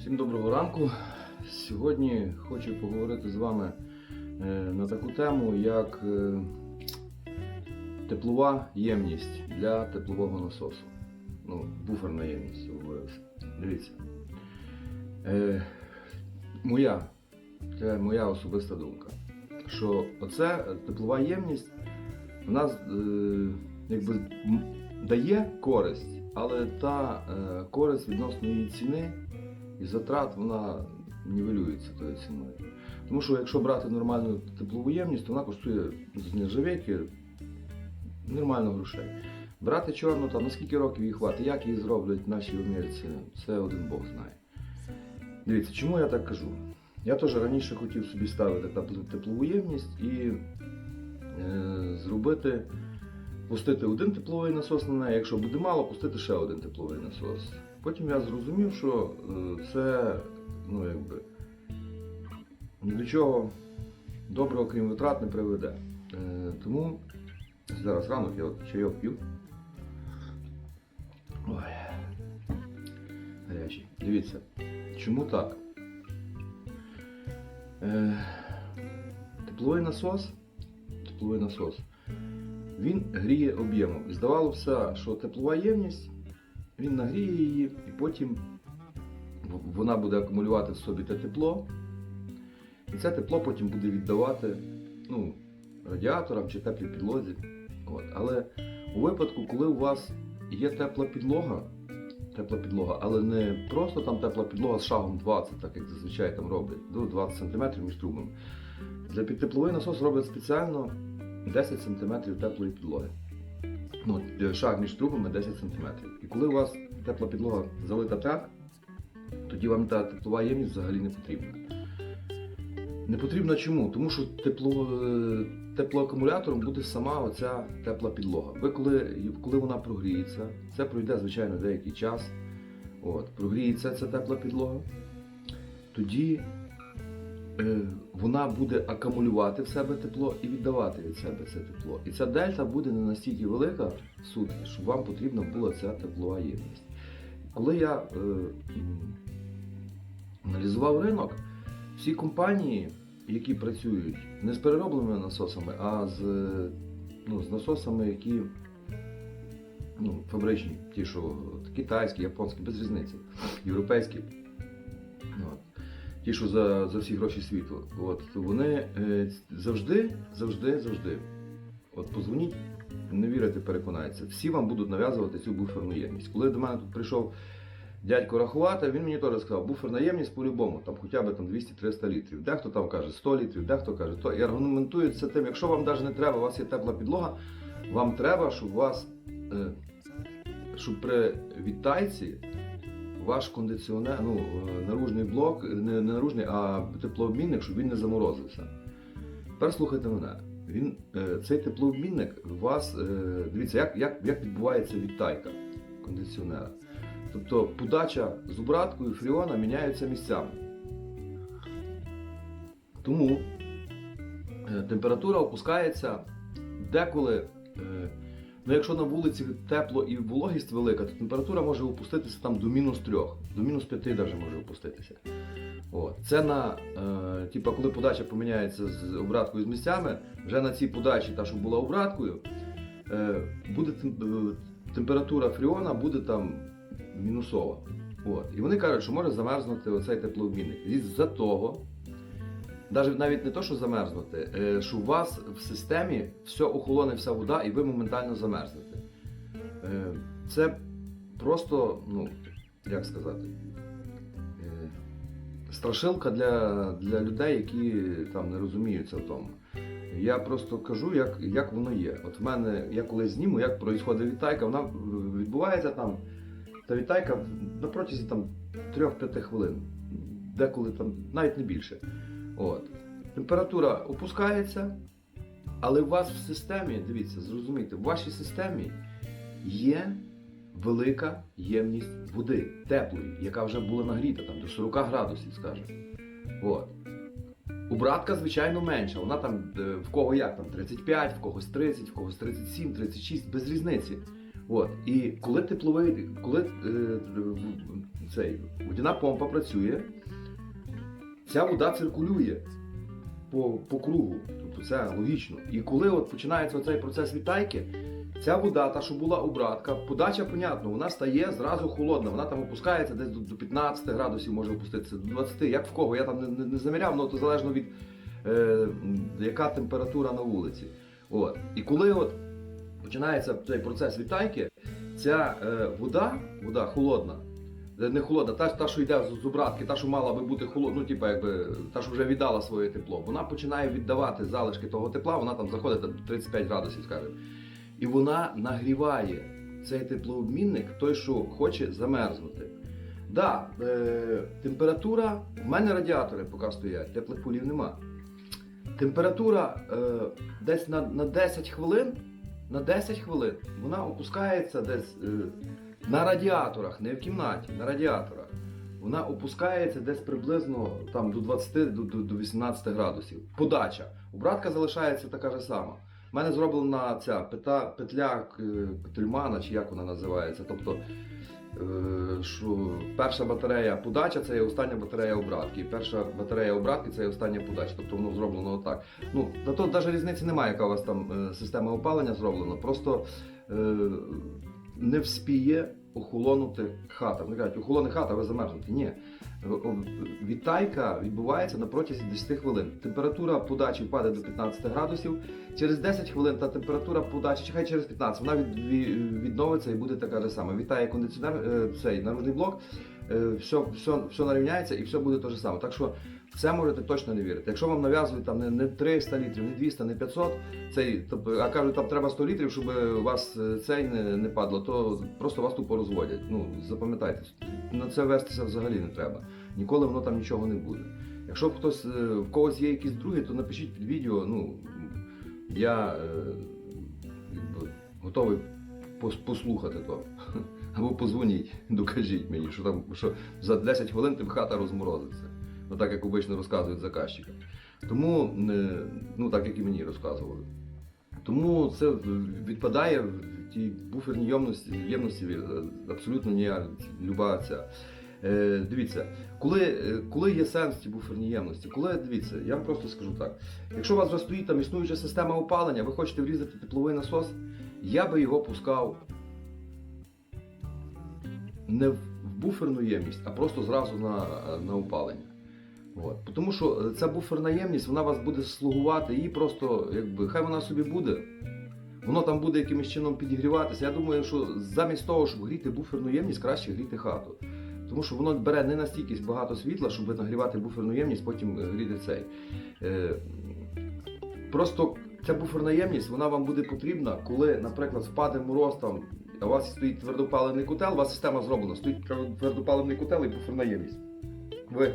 Всім доброго ранку. Сьогодні хочу поговорити з вами е, на таку тему, як е, теплова ємність для теплового насосу. Ну, буферна ємність. в- Дивіться. Е, Моя, це моя особиста думка, що оце теплова ємність вона е, якби дає користь, але та користь відносно її ціни і затрат вона нівелюється тою ціною. Тому що якщо брати нормальну теплову ємність, то вона коштує з нержавейки нормально грошей. Брати чорну, там на скільки років її хватить, як її зроблять наші умільці, це один Бог знає. Дивіться, чому я так кажу? Я теж раніше хотів собі ставити теп- теплову ємність і е, зробити, пустити один тепловий насос на неї, якщо буде мало, пустити ще один тепловий насос. Потім я зрозумів, що е, це ну, якби, ні до чого доброго, крім витрат, не приведе. Е, тому зараз ранок я от чайок п'ю. Ой. Гарячий. Дивіться, чому так? Е, тепловий насос, тепловий насос, він гріє об'ємом. Здавалося, що теплова ємність, він нагріє її, і потім вона буде акумулювати в собі те тепло. І це тепло потім буде віддавати ну, радіаторам чи теплій підлозі. От. Але у випадку, коли у вас є тепла підлога, тепла підлога, але не просто там тепла підлога з шагом 20, так як зазвичай там роблять, до 20 см між трубами. Для підтепловий насос роблять спеціально 10 см теплої підлоги. Ну, е, шаг між трубами 10 см. І коли у вас тепла підлога залита так, тоді вам та теплова ємність взагалі не потрібна. Не потрібна чому? Тому що тепло, е, теплоакумулятором буде сама оця тепла підлога. Ви коли, коли вона прогріється, це пройде, звичайно, деякий час. От, прогріється ця тепла підлога, тоді вона буде акумулювати в себе тепло і віддавати від себе це тепло. І ця дельта буде не настільки велика в сутки, щоб вам потрібна була ця теплова ємність. Коли я е, аналізував ринок, всі компанії, які працюють не з переробленими насосами, а з, е, ну, з насосами, які ну, фабричні, ті, що китайські, японські, без різниці, європейські. От. Ті, що за, за всі гроші світу. От, то вони е, завжди, завжди, завжди. От позвоніть, не вірите, переконайтеся. Всі вам будуть нав'язувати цю буферну ємність. Коли до мене тут прийшов дядько рахувати, він мені теж сказав, буферна ємність по-любому, там хоча б там 200-300 літрів. Дехто там каже 100 літрів, дехто каже то. І аргументують це тим, якщо вам навіть не треба, у вас є тепла підлога, вам треба, щоб у вас, е, щоб при відтайці ваш кондиціонер, ну, е, наружний блок, не, не наружний, а теплообмінник, щоб він не заморозився. Тепер слухайте мене. Він, е, цей теплообмінник у вас, е, дивіться, як, як, як відбувається відтайка кондиціонера. Тобто подача з обраткою фріона міняються місцями. Тому температура опускається деколи. Ну, якщо на вулиці тепло і вологість велика, то температура може опуститися там до мінус 3, до мінус 5 навіть може опуститися. От. Це на, е, типа, коли подача поміняється з обраткою з місцями, вже на цій подачі, та, що була обраткою, е, буде е, температура фріона буде там мінусова. От. І вони кажуть, що може замерзнути оцей теплообмінник. Із-за того, навіть навіть не то, що замерзнути, е, що у вас в системі все охолоне, вся вода, і ви моментально замерзнете. Е, Це просто, ну, як сказати, е, страшилка для, для людей, які там не розуміються в тому. Я просто кажу, як, як воно є. От в мене, я коли зніму, як відбувається відтайка, вона відбувається там, та відтайка на протязі там 3-5 хвилин. Деколи там навіть не більше. От. Температура опускається, але у вас в системі, дивіться, зрозумійте, в вашій системі є велика ємність води, теплої, яка вже була нагріта там, до 40 градусів, скажімо. От. Обратка, звичайно, менша. Вона там е, в кого як там 35, в когось 30, в когось 37, 36, без різниці. От. І коли тепловий, коли е, цей, водяна помпа працює, ця вода циркулює по, по кругу. Тобто це логічно. І коли от починається цей процес відтайки, ця вода, та, що була обратка, подача, понятно, вона стає зразу холодна. Вона там опускається десь до, до 15 градусів, може опуститися, до 20, як в кого. Я там не, не, не заміряв, але то залежно від е, яка температура на вулиці. От. І коли от починається цей процес відтайки, ця е, вода, вода холодна, не холодна, та, та, що йде з- обратки, та, що мала би бути холодна, ну, типа, якби, та, що вже віддала своє тепло, вона починає віддавати залишки того тепла, вона там заходить до 35 градусів, скажімо. І вона нагріває цей теплообмінник, той, що хоче замерзнути. Да, е, температура, в мене радіатори поки стоять, теплих полів нема. Температура е, десь на, на 10 хвилин, на 10 хвилин вона опускається десь е, на радіаторах, не в кімнаті, на радіаторах. Вона опускається десь приблизно там, до 20 до, до, до 18 градусів. Подача. Обратка залишається така ж сама. У мене зроблена ця пета, петля е, Тельмана, чи як вона називається. Тобто, е, що перша батарея подача це є остання батарея обратки. Перша батарея обратки це є остання подача. Тобто воно зроблено отак. Ну, на то навіть різниці немає, яка у вас там е, система опалення зроблена. Просто не вспіє охолонути хата. Вони кажуть, охолоне хата, ви замерзнете. Ні. Е, о, Відтайка відбувається на протязі 10 хвилин. Температура подачі впаде до 15 градусів. Через 10 хвилин та температура подачі, чи через 15, вона від, відновиться і буде така ж сама. Вітає кондиціонер, е, цей наружний блок, е, все, все, все нарівняється і все буде те ж саме. Так що це можете точно не вірити. Якщо вам нав'язують там не, не 300 літрів, не 200, не 500, цей, тобто, а кажуть, там треба 100 літрів, щоб у вас е, цей не, не падло, то просто вас тупо розводять. Ну, запам'ятайте, на це вестися взагалі не треба. Ніколи воно там нічого не буде. Якщо хтось е, в когось є якісь другі, то напишіть під відео. Ну, я е, якби, готовий послухати то. Або позвоніть, докажіть мені, що там що за 10 хвилин тим хата розморозиться. Ну так як обично розказують заказчикам. Тому, е, ну так як і мені розказували. Тому це відпадає в тій буферній ємності, ємності е, абсолютно ніяк люба ця. Е, дивіться, коли, е, коли є сенс в цій буферній ємності, коли дивіться, я вам просто скажу так. Якщо у вас вже стоїть там існуюча система опалення, ви хочете врізати тепловий насос, я би його пускав не в буферну ємність, а просто зразу на, на опалення. От. Тому що е, ця буферна ємність, вона вас буде слугувати, її просто, якби, хай вона собі буде. Воно там буде якимось чином підігріватися. Я думаю, що замість того, щоб гріти буферну ємність, краще гріти хату. Тому що воно бере не настільки багато світла, щоб нагрівати буферну ємність, потім е, гріти цей. Е, просто ця буферна ємність вона вам буде потрібна, коли, наприклад, впаде мороз там, а у вас стоїть твердопаливний котел, у вас система зроблена, стоїть твердопаливний котел і буферна ємність. Ви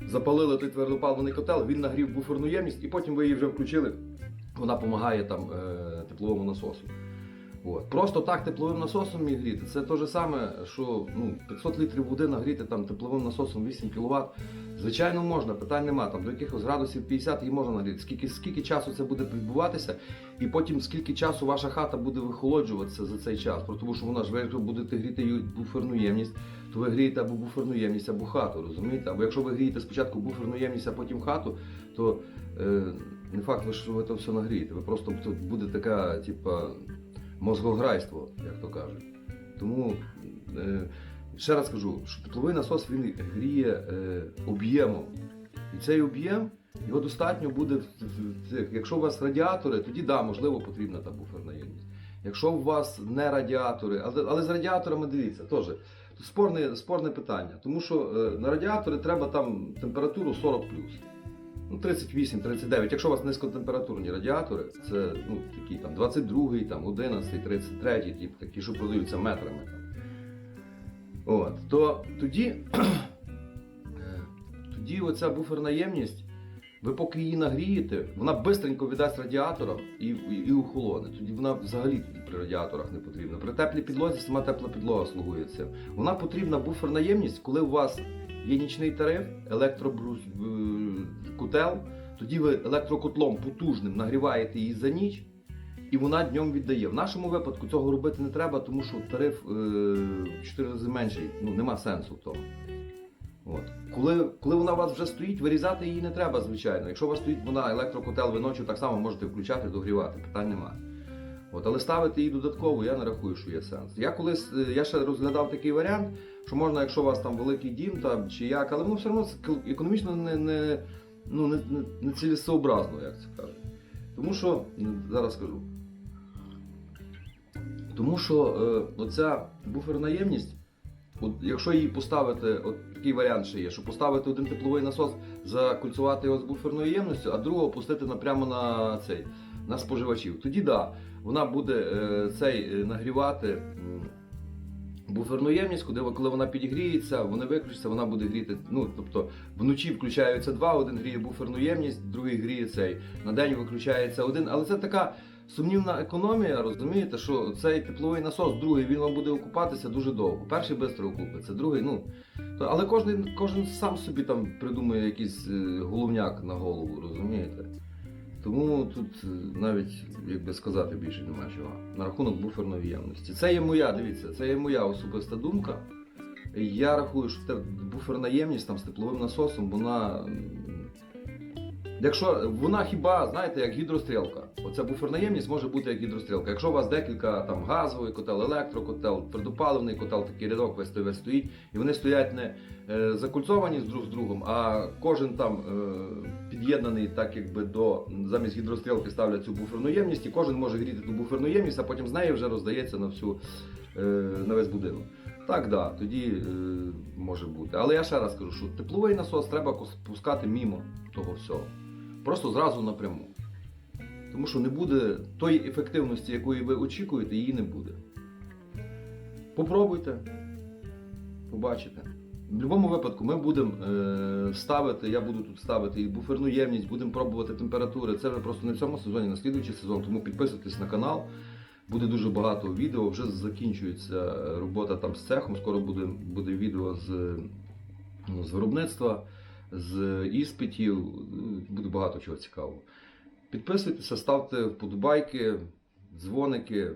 запалили той твердопаливний котел, він нагрів буферну ємність, і потім ви її вже включили. Вона допомагає там е, тепловому насосу. От. Просто так тепловим насосом її гріти. Це те ж саме, що ну, 500 літрів води нагріти там, тепловим насосом 8 кВт. Звичайно, можна, питань нема. Там, до якихось градусів 50 її можна нагріти. Скільки, скільки часу це буде відбуватися, і потім скільки часу ваша хата буде вихолоджуватися за цей час. Тому що вона ж ви будете гріти буферну ємність, то ви грієте або буферну ємність, або хату, розумієте? Або якщо ви грієте спочатку буферну ємність, а потім хату, то е, не факт, що ви це все нагрієте. Ви просто то буде така, типа, мозгограйство, як то кажуть. Тому е, ще раз кажу, що тепловий насос він гріє е, об'ємом. І цей об'єм його достатньо буде. Якщо у вас радіатори, тоді да, можливо, потрібна та буферна ємність. Якщо у вас не радіатори, але, але з радіаторами дивіться, теж спорне, спорне питання. Тому що е, на радіатори треба там температуру 40 Ну, 38-39. Якщо у вас низькотемпературні радіатори, це ну, такі там 22, там, 11, 33, тип, такі, що продаються метрами. Там. От, то тоді, е, тоді оця буферна ємність, ви поки її нагрієте, вона швидко віддасть радіаторам і, і, охолоне. Тоді вона взагалі при радіаторах не потрібна. При теплій підлозі сама тепла підлога слугує цим. Вона потрібна буферна ємність, коли у вас є нічний тариф, електробрус, е, котел, тоді ви електрокотлом потужним нагріваєте її за ніч, і і вона днем віддає. В нашому випадку цього робити не треба, тому що тариф е, в 4 рази менший. Ну нема сенсу в тому. От. Коли, коли вона у вас вже стоїть, вирізати її не треба, звичайно. Якщо у вас стоїть вона електрокотел, ви ночі так само можете включати, догрівати, питань немає. От, але ставити її додатково, я не рахую, що є сенс. Я колись е, я ще розглядав такий варіант, що можна, якщо у вас там великий дім там, чи як, але воно все одно економічно не, не, ну, не, не, не цілесообразно, як це кажуть. Тому що, зараз скажу. Тому що е, оця буферна ємність, от, якщо її поставити, от такий варіант ще є, що поставити один тепловий насос, закульцювати його з буферною ємністю, а другого пустити напрямо на цей, на споживачів. Тоді да, вона буде е, цей е, нагрівати буферну ємність, коли вона підігріється, вони виключаться, вона буде гріти. Ну тобто вночі включаються два, один гріє буферну ємність, другий гріє цей. На день виключається один. Але це така сумнівна економія, розумієте, що цей тепловий насос, другий, він вам буде окупатися дуже довго. Перший швидко окупиться, другий, ну. Але кожен, кожен сам собі там придумує якийсь е, головняк на голову, розумієте? Тому тут е, навіть, як би сказати, більше немає чого. На рахунок буферної ємності. Це є моя, дивіться, це є моя особиста думка. Я рахую, що буферна ємність там з тепловим насосом, вона. Якщо вона хіба, знаєте, як гідрострілка. Оця буферна ємність може бути як гідрострілка. Якщо у вас декілька там газовий котел, електрокотел, твердопаливний котел, такий рядок весь весь стоїть, і вони стоять не е, закульцовані друг з другом, а кожен там е, під'єднаний так, якби до замість гідрострілки ставлять цю буферну ємність, і кожен може гріти ту буферну ємність, а потім з неї вже роздається на всю е, на весь будинок. Так, да, тоді е, може бути. Але я ще раз кажу, що тепловий насос треба пускати мімо того всього. Просто зразу напряму. Тому що не буде тої ефективності, якої ви очікуєте, її не буде. Попробуйте, побачите. В будь-якому випадку ми будемо е, ставити, я буду тут ставити і буферну ємність, будемо пробувати температури. Це вже просто не в цьому сезоні, на слідуючий сезон. Тому підписуйтесь на канал. Буде дуже багато відео. Вже закінчується робота там з цехом. Скоро буде, буде відео з, ну, з виробництва, з іспитів. Буде багато чого цікавого. Підписуйтеся, ставте вподобайки, дзвоники.